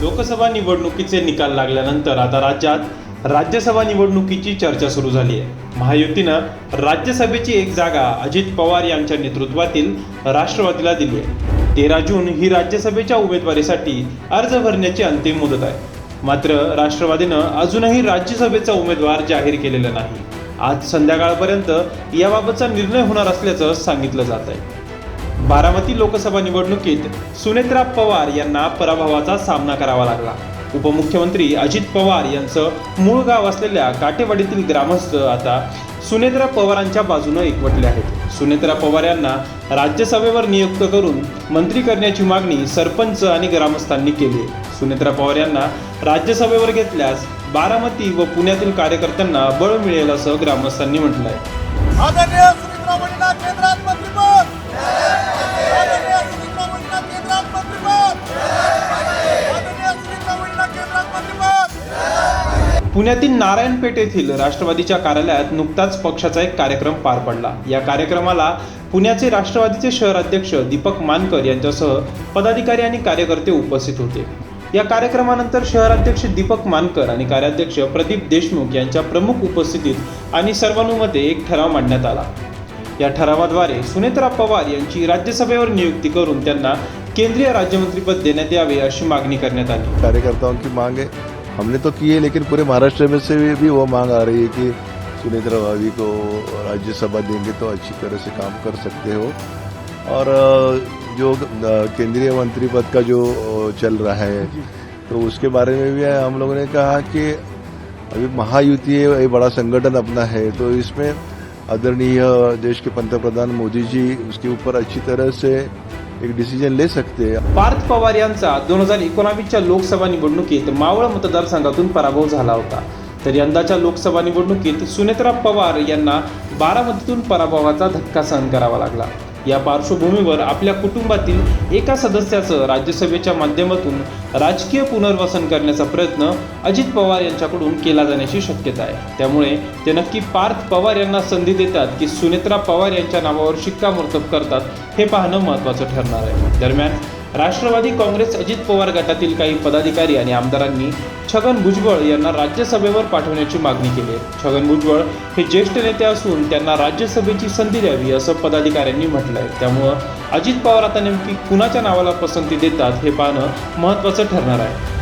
लोकसभा निवडणुकीचे निकाल लागल्यानंतर आता राज्यात राज्यसभा निवडणुकीची चर्चा सुरू झाली आहे. महायुतीनं राज्यसभेची एक जागा अजित पवार यांच्या नेतृत्वातील राष्ट्रवादीला दिली आहे. तेरा जून ही राज्यसभेच्या उमेदवारीसाठी अर्ज भरण्याची अंतिम मुदत आहे. मात्र राष्ट्रवादीनं अजूनही राज्यसभेचा उमेदवार जाहीर केलेला नाही. आज संध्याकाळपर्यंत याबाबतचा निर्णय होणार असल्याचं सांगितलं जात आहे. बारामती लोकसभा निवडणुकीत सुनेत्रा पवार यांना पराभवाचा सामना करावा लागला. उपमुख्यमंत्री अजित पवार यांचं मूळ गाव असलेल्या काटेवाडीतील ग्रामस्थ आता सुनेत्रा पवारांच्या बाजूनं एकवटले आहेत. सुनेत्रा पवार यांना राज्यसभेवर नियुक्त करून मंत्री करण्याची मागणी सरपंच आणि ग्रामस्थांनी केली. आहे सुनेत्रा पवार यांना राज्यसभेवर घेतल्यास बारामती व पुण्यातील कार्यकर्त्यांना बळ मिळेल असं ग्रामस्थांनी म्हटलं आहे पुण्यातील नारायणपेठ येथील राष्ट्रवादीच्या कार्यालयात नुकताच पक्षाचा एक कार्यक्रम पार पडला. या कार्यक्रमाला पुण्याचे राष्ट्रवादीचे शहर अध्यक्ष दीपक मानकर यांच्यासह पदाधिकारी आणि कार्यकर्ते उपस्थित होते. या कार्यक्रमानंतर शहराध्यक्ष दीपक मानकर आणि कार्याध्यक्ष प्रदीप देशमुख यांच्या प्रमुख उपस्थितीत आणि सर्वानुमते एक ठराव मांडण्यात आला. या ठरावाद्वारे सुनेत्रा पवार यांची राज्यसभेवर नियुक्ती करून त्यांना केंद्रीय राज्यमंत्रीपद देण्यात यावे अशी मागणी करण्यात आली. कार्यकर्ताओं मांग आहे हमने तो किए, लेकिन पूरे महाराष्ट्र में से भी वो मांग आ रही है कि सुनेत्रा भाभी को राज्यसभा देंगे तो अच्छी तरह से काम कर सकते हो। और जो केंद्रीय मंत्री पद का जो चल रहा है तो उसके बारे में भी हम लोगों ने कहा कि अभी महायुति ये बड़ा संगठन अपना है तो इसमें आदरणीय देश के पंतप्रधान मोदी जी उसके ऊपर अच्छी तरह से एक डिसिजन ले सकते पार्थ पवार यांचा दोन हजार एकोणावीसच्या लोकसभा निवडणुकीत मावळ मतदारसंघातून पराभव झाला होता. तर यंदाच्या लोकसभा निवडणुकीत सुनेत्रा पवार यांना बारामतीतून पराभवाचा धक्का सहन करावा लागला. या पार्श्वभूमीवर आपल्या कुटुंबातील एका सदस्याचं राज्यसभेच्या माध्यमातून राजकीय पुनर्वसन करण्याचा प्रयत्न अजित पवार यांच्याकडून केला जाण्याची शक्यता आहे. त्यामुळे ते नक्की पार्थ पवार यांना संधी देतात की सुनेत्रा पवार यांच्या नावावर शिक्कामोर्तब करतात हे पाहणं महत्त्वाचं ठरणार आहे. दरम्यान राष्ट्रवादी काँग्रेस अजित पवार गटातील काही पदाधिकारी आणि आमदारांनी छगन भुजबळ यांना राज्यसभेवर पाठवण्याची मागणी केली. आहे छगन भुजबळ हे ज्येष्ठ नेते असून त्यांना राज्यसभेची संधी द्यावी असं पदाधिकाऱ्यांनी म्हटलं आहे त्यामुळं अजित पवार आता नेमकी कुणाच्या नावाला पसंती देतात हे पाहणं महत्त्वाचं ठरणार आहे.